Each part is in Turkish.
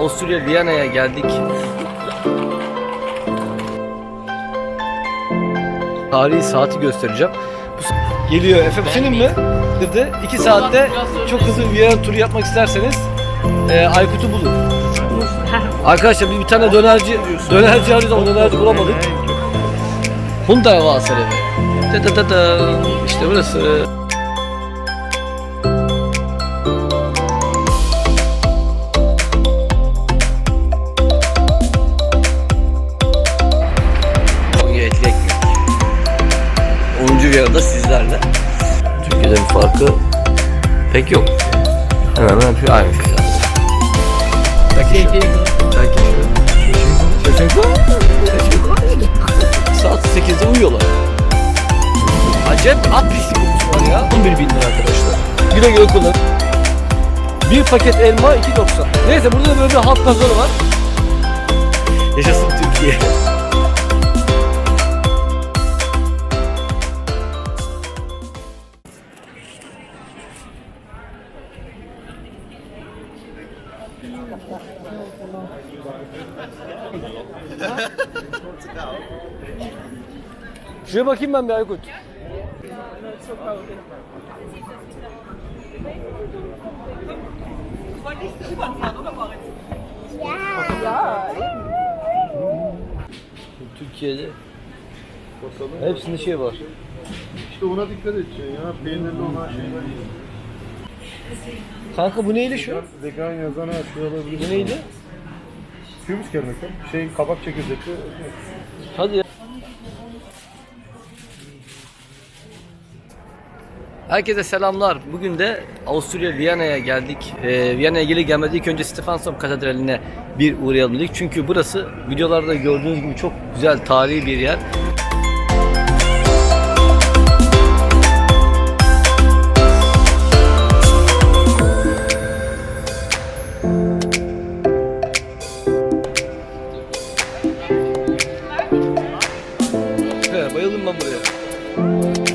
Avusturya Viyana'ya geldik. Tarihi saati göstereceğim. Bu Geliyor Efe bu senin mi? Dedi. 2 saatte çok hızlı Viyana turu yapmak isterseniz e, Aykut'u bulun. Arkadaşlar biz bir tane dönerci dönerci arıyoruz ama dönerci bulamadık. Hyundai Vasarı. İşte burası. Türkiye'de bir farkı pek yok. Hemen hemen bir aynı şey. Belki Belki Şefenko? Saat 8'de uyuyorlar. Acayip at pislik kokusu var ya. 11 bin lira arkadaşlar. Güle güle kullan. Bir paket elma 2.90. Neyse burada da böyle bir halk pazarı var. Yaşasın Türkiye. Şuraya bakayım ben bir Aykut. Türkiye'de Bakalım. hepsinde şey var. İşte ona dikkat edeceksin ya. Peynirli olan şeyler yiyin. Kanka bu neydi şu? Vegan yazan her şey olabilir. Bu neydi? Kübüs kermesi. Şey kabak çekirdekli. Hadi ya. Herkese selamlar. Bugün de Avusturya Viyana'ya geldik. Ee, Viyana'ya gelir gelmeden ilk önce Stefansson Katedrali'ne bir uğrayalım dedik. Çünkü burası videolarda gördüğünüz gibi çok güzel tarihi bir yer. He, bayıldım ben buraya.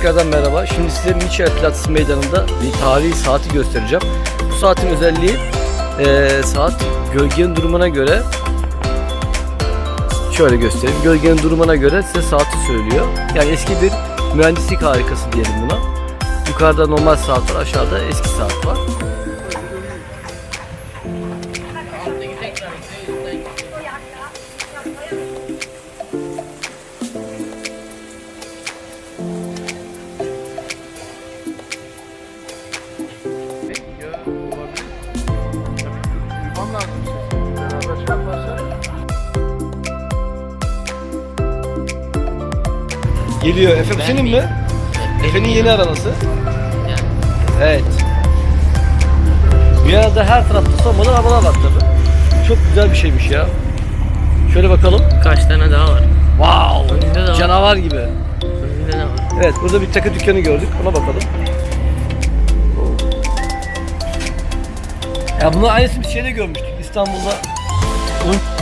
Tekrardan merhaba. Şimdi size Mitchell Meydanı'nda bir tarihi saati göstereceğim. Bu saatin özelliği eee, saat gölgenin durumuna göre şöyle göstereyim. Gölgenin durumuna göre size saati söylüyor. Yani eski bir mühendislik harikası diyelim buna. Yukarıda normal saat var, aşağıda eski saat var. Geliyor. Efendim senin mi? Efe'nin yeni arabası. Evet. Bir arada her tarafta sonmadan arabalar var tabi. Çok güzel bir şeymiş ya. Şöyle bakalım. Kaç tane daha var? Wow! Önünde de var. Canavar gibi. Önünde de var. Evet burada bir takı dükkanı gördük. Ona bakalım. Ya bunu aynısı bir şeyde görmüştük. İstanbul'da. Un-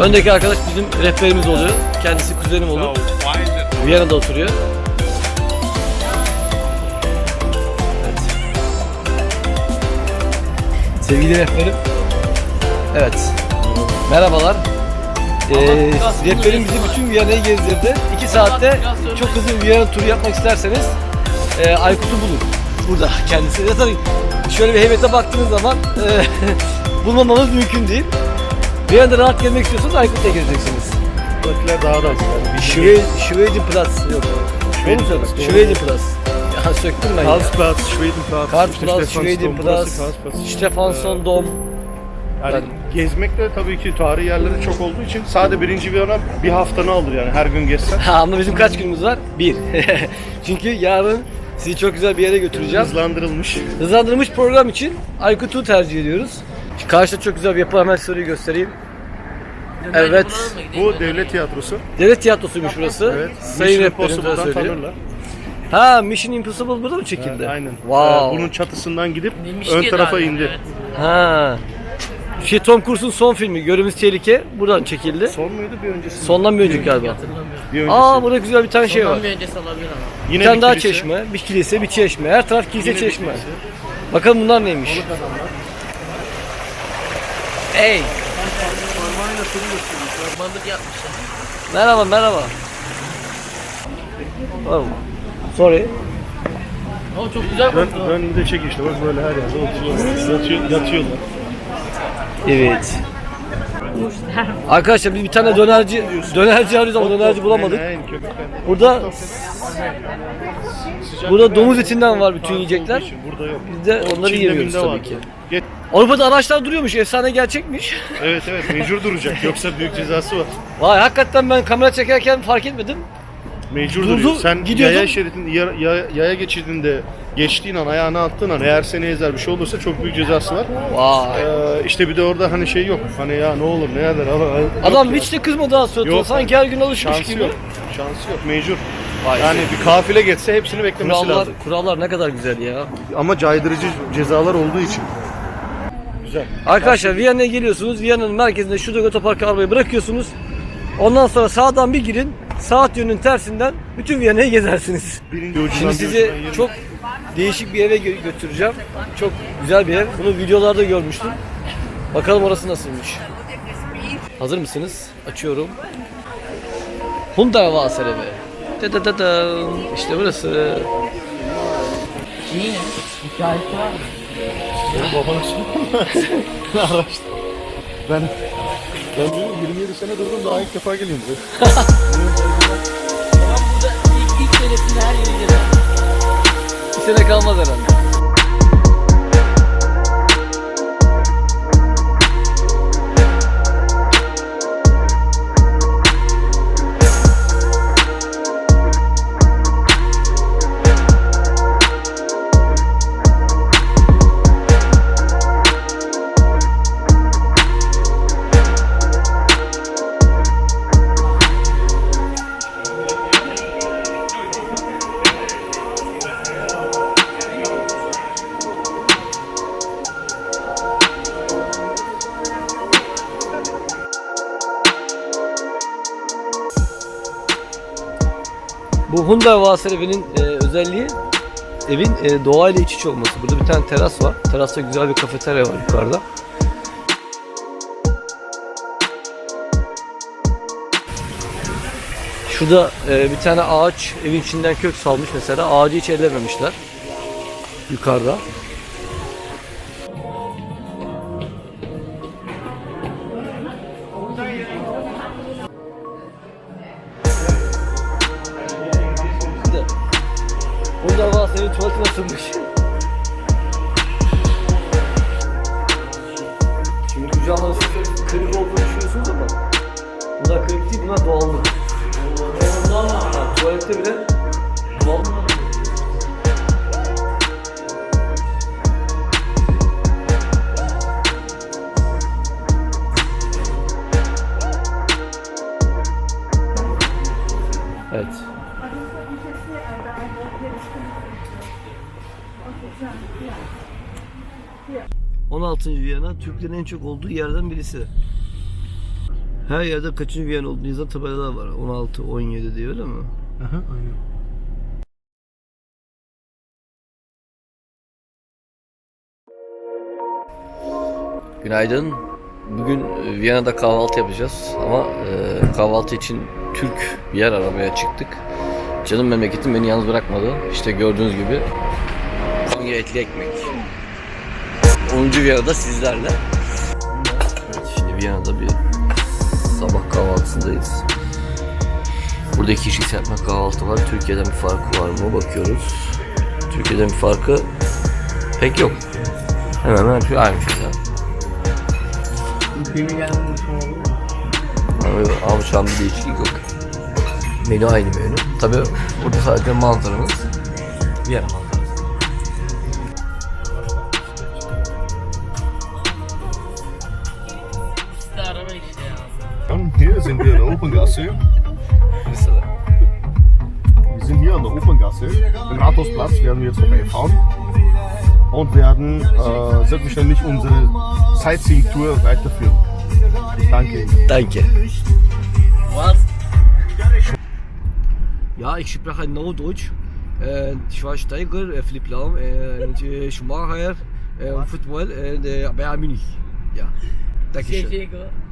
Öndeki arkadaş bizim rehberimiz oluyor. Kendisi kuzenim olur. Viyana'da oturuyor. Evet. Sevgili rehberim. Evet. Merhabalar. Ee, rehberim bizi bütün Viyana'yı gezdirdi. 2 saatte çok hızlı bir Viyana turu yapmak isterseniz e, Aykut'u bulun. Burada kendisi. Zaten şöyle bir heybete baktığınız zaman e, bulmamanız mümkün değil. Viyana'da rahat gezmek istiyorsanız Aykut'la gezeceksiniz. Buradakiler daha da az. Yani. Schwe- Schwedenplatz yok. Doğru mu söyledim? Schwedenplatz. Ya söktüm ben ya. Karlsplatz, Schwedenplatz, Karlsplatz, Schwedenplatz. Stefansson Dom. Yani Ben- gezmek de tabii ki tarihi yerleri çok olduğu için sadece birinci Viyana bir haftanı alır yani her gün gezsen. Ha, ama bizim kaç günümüz var? Bir. Çünkü yarın sizi çok güzel bir yere götüreceğim. Hızlandırılmış. Hızlandırılmış program için Aykut'u tercih ediyoruz. Karşıda çok güzel bir yapı hemen soruyu göstereyim. Evet. Bu devlet tiyatrosu. Devlet tiyatrosuymuş burası. Evet. Sayın Mission Impossible'dan tanırlar. Ha Mission Impossible burada mı çekildi? Evet, aynen. Wow. Ee, bunun çatısından gidip Demiş ön tarafa daha, indi. evet. Ha. Şey Tom Cruise'un son filmi Görümüz Tehlike buradan çekildi. Son muydu bir öncesi? Sondan bir önceki galiba. Hatırlamıyorum. Bir öncesi. Aa burada güzel bir tane şey var. Ondan bir öncesi olabilir ama. Yine bir tane daha kilise. çeşme, bir kilise, bir çeşme. Her taraf kilise Yine bir çeşme. kilise. Bakalım bunlar neymiş? Hey, Balık yapmışlar. merhaba merhaba. Oh, sorry. O çok güzel Dön, koktu. dön bir de çek işte bak böyle her yerde oturuyorlar. Yatıyor, yatıyorlar. Evet. Arkadaşlar biz bir tane dönerci dönerci arıyoruz ama dönerci bulamadık. Burada burada domuz etinden var bütün yiyecekler. Biz de onları yemiyoruz tabii ki. Avrupa'da araçlar duruyormuş. Efsane gerçekmiş. Evet evet mecbur duracak yoksa büyük cezası var. Vay hakikaten ben kamera çekerken fark etmedim. Mecbur Durdu, duruyor. Sen gidiyordun. yaya şeridin yaya, yaya, yaya geçidinde geçtiğin an ayağını attığın an eğer seni ezer bir şey olursa çok büyük cezası var. Vay. Ee, işte bir de orada hani şey yok. Hani ya ne olur ne eder Adam hiç de kızmadı suratına. Yok. Sanki her gün alışmış şansı gibi. yok. Şansı yok mecbur. Vay Yani bir kafile geçse hepsini beklemesi Kurallar, lazım. kurallar ne kadar güzel ya. Ama caydırıcı cezalar olduğu için. Güzel. Arkadaşlar Viyana'ya geliyorsunuz. Viyana'nın merkezinde şurada otoparka arabayı bırakıyorsunuz. Ondan sonra sağdan bir girin. Saat yönünün tersinden bütün Viyana'yı gezersiniz. Şimdi sizi çok değişik bir eve gö- götüreceğim. Çok güzel bir ev. Bunu videolarda görmüştüm. Bakalım orası nasılmış. Hazır mısınız? Açıyorum. Hyundai Vasar evi. Da da da da. İşte burası. İyi. Hikayesi var mı? Benim babana sorma. Araştır. Ben ben diyorum 27 sene durdum daha ilk defa geliyorum buraya. Burada ilk, ilk senesinde her yeri gezer. Bir sene kalmaz herhalde. Hyundai Vasar evinin e, özelliği evin e, doğayla iç içe olması. Burada bir tane teras var. Terasta güzel bir kafeterya var yukarıda. Şurada e, bir tane ağaç evin içinden kök salmış mesela. Ağacı hiç ellememişler. Yukarıda. Camların siz kırık olduğunu düşünüyorsunuz ama bunlar kırık değil bunlar doğallık. Ha, tuvalette bile On altıncı Viyana Türklerin en çok olduğu yerden birisi. Her yerde kaçıncı Viyana olduğunu yazan tabelalar var. 16, 17 diye öyle mi? Aha, aynen. Günaydın. Bugün e, Viyana'da kahvaltı yapacağız ama e, kahvaltı için Türk bir yer aramaya çıktık. Canım memleketim beni yalnız bırakmadı. İşte gördüğünüz gibi Konya etli ekmek. 10. Viyana'da sizlerle. Evet, şimdi Viyana'da bir sabah kahvaltısındayız. Burada iki kişi serpme kahvaltı var. Türkiye'den bir farkı var mı bakıyoruz. Türkiye'den bir farkı pek yok. Hemen hemen şu aynı şeyler. Abi, abi şu an bir değişiklik yok. Menü aynı menü. Tabi burada sadece manzaramız Viyana manzarası. Operngasse. Wir sind hier an der Operngasse. Den Rathausplatz werden wir jetzt vorbeifahren und werden äh, selbstverständlich unsere Sightseeing-Tour weiterführen. Ich danke Ihnen. Danke. Was? Ja, ich spreche no Deutsch. Äh, Schweinsteiger, äh, Philipp Lahm, äh, äh, Schumacher, Football, der Bayern Munich. Ja.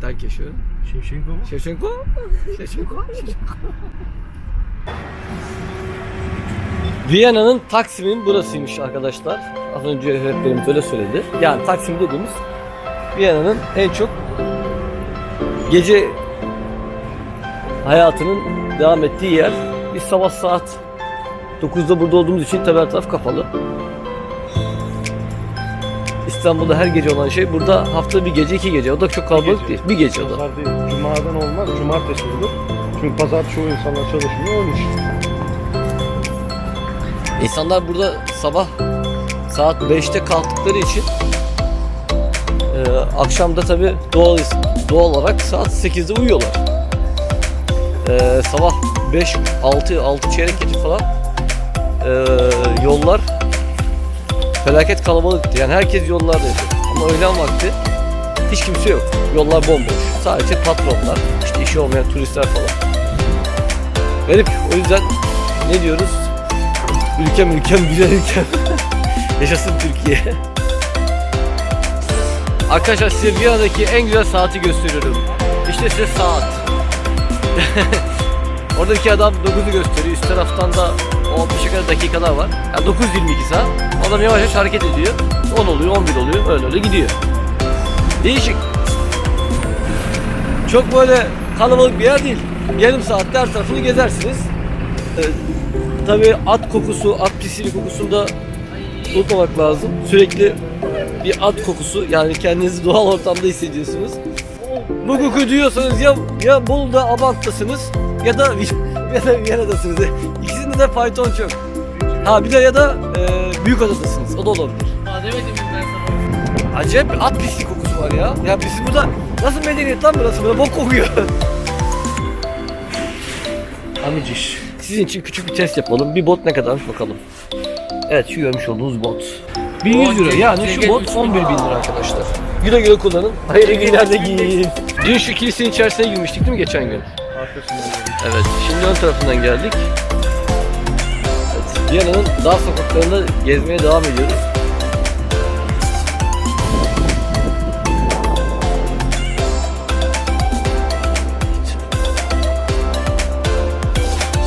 Dankeschön. Şevşenko. Shevchenko. Shevchenko? Shevchenko? Viyana'nın Taksim'in burasıymış arkadaşlar. Az önce rehberimiz öyle söyledi. Yani Taksim dediğimiz Viyana'nın en çok gece hayatının devam ettiği yer. Biz sabah saat 9'da burada olduğumuz için tabi her taraf kapalı. İstanbul'da her gece olan şey burada haftada bir gece iki gece. O da çok kalabalık değil. Bir gece o da. Pazar değil. Cuma'dan olmaz. Cumartesi olur. Çünkü pazar çoğu insanlar çalışmıyor. Onun için. İnsanlar burada sabah saat 5'te kalktıkları için e, akşamda tabi doğal, doğal olarak saat 8'de uyuyorlar. E, sabah 5, 6, 6 çeyrek geçe falan e, yollar felaket kalabalıktı. Yani herkes yollardaydı. Ama öğlen vakti hiç kimse yok. Yollar bomboş. Sadece patronlar, işte işi olmayan turistler falan. Garip. O yüzden ne diyoruz? Ülkem ülkem güzel ülkem. Yaşasın Türkiye. Arkadaşlar size Viyana'daki en güzel saati gösteriyorum. İşte size saat. Oradaki adam 9'u gösteriyor. Üst taraftan da 15'e kadar dakikalar var. Yani 9.22 saat. Adam yavaş yavaş hareket ediyor. 10 oluyor, 11 oluyor. Öyle öyle gidiyor. Değişik. Çok böyle kalabalık bir yer değil. Yarım saatte her tarafını gezersiniz. Ee, Tabii at kokusu, at pisliği kokusunu da unutmamak lazım. Sürekli bir at kokusu yani kendinizi doğal ortamda hissediyorsunuz. Bu koku duyuyorsanız ya ya Bolu'da Abant'tasınız ya da ya da Viyana'dasınız. İkisinde de fayton çok. Ha bir de ya da e, Büyükada'dasınız. O da olabilir. Aa demedim mi ben sana? Acayip bir at pisliği kokusu var ya. Ya bizim burada nasıl medeniyet lan burası? Böyle bok kokuyor. Amiciş. Sizin için küçük bir test yapalım. Bir bot ne kadarmış bakalım. Evet şu görmüş olduğunuz bot. 1100 lira yani şu bot 11 bin lira arkadaşlar. Güle güle kullanın. Hayırlı günlerde giyin. Dün şu kilisenin içerisine girmiştik değil mi geçen gün? Evet. Şimdi ön tarafından geldik. Viyana'nın dar sokaklarında gezmeye devam ediyoruz.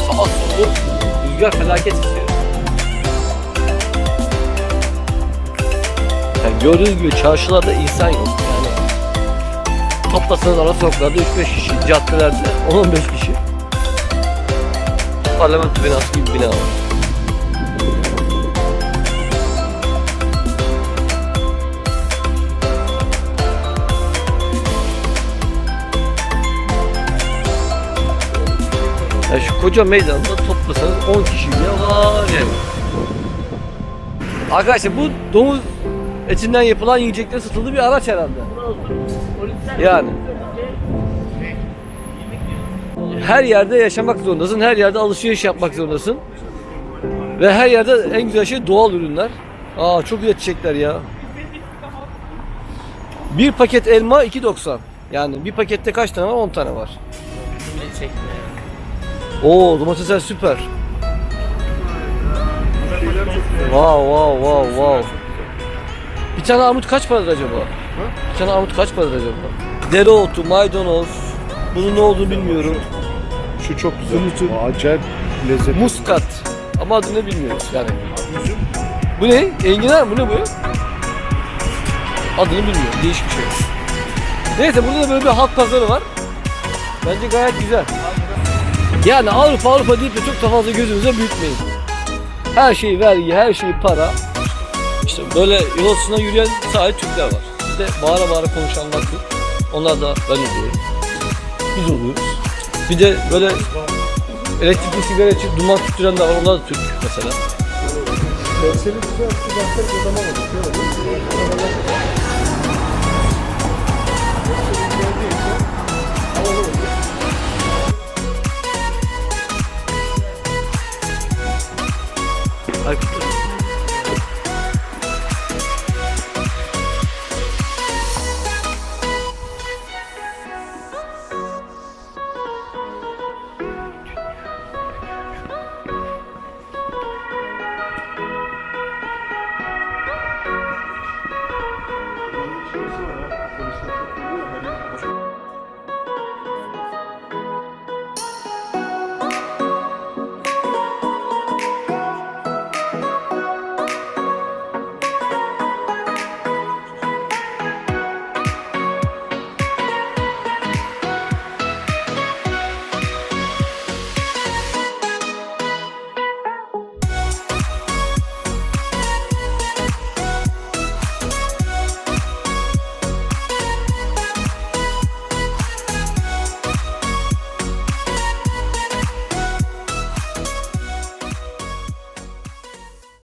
Sağ solu rüzgar felaket esiyor. Yani gördüğünüz gibi çarşılarda insan yok. Yani toplasanız ara sokaklarda 3-5 kişi, caddelerde 10-15 kişi. Parlamento binası gibi bina var. Yani şu koca meydanda toplasanız 10 kişi bile var yani. Arkadaşlar bu domuz etinden yapılan yiyecekler satıldığı bir araç herhalde. Yani. Her yerde yaşamak zorundasın, her yerde alışveriş yapmak zorundasın. Ve her yerde en güzel şey doğal ürünler. Aa çok güzel çiçekler ya. Bir paket elma 2.90. Yani bir pakette kaç tane var? 10 tane var. Çekme. Oo domatesler süper. Wow wow wow wow. Bir tane armut kaç paradır acaba? Bir tane armut kaç paradır acaba? Dereotu, maydanoz. Bunun ne olduğunu bilmiyorum. Şu çok güzel. Acayip lezzetli. Muskat. Ama adını bilmiyoruz yani. Bu ne? Enginar mı? Bu ne bu? Adını bilmiyorum. Değişik bir şey. Neyse burada da böyle bir halk pazarı var. Bence gayet güzel. Yani Avrupa Avrupa deyip de çok da fazla gözünüze büyütmeyin. Her şey vergi, her şey para. İşte böyle yol altına yürüyen sadece Türkler var. Bir de bağıra bağıra konuşanlar Türk. Onlar da ben oluyorum. Biz oluyoruz. Bir de böyle elektrikli sigara içip duman tüttüren de var. Onlar da Türk mesela. Aykut